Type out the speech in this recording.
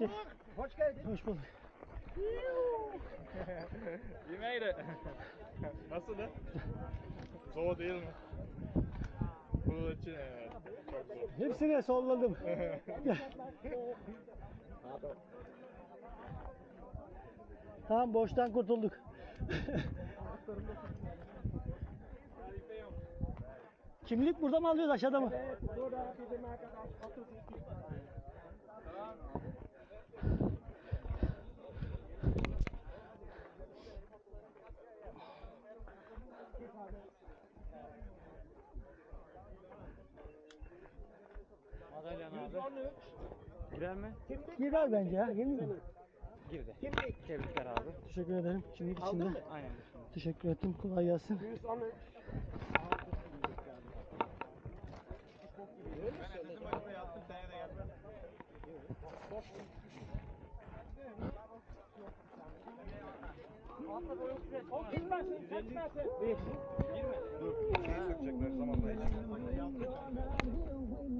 Peki. Hoş geldin. Hoş bulduk. You made it. Nasıldı? Zor değil mi? Bu için evet. Çok zor. Hepsine solladım. tamam boştan kurtulduk. Kimlik burada mı alıyoruz aşağıda mı? Burada bizim arkadaş 32. Madalyan abi. Girer mi? Girer bence ya. Girmiyor mu? Girdi. Tebrikler abi. Teşekkür ederim. Kimlik içinde. Aynen. Teşekkür ettim. Kolay gelsin. 113. O girmesin, çekmesin. Girme. Dur. Şeyi sökecekler zamanla.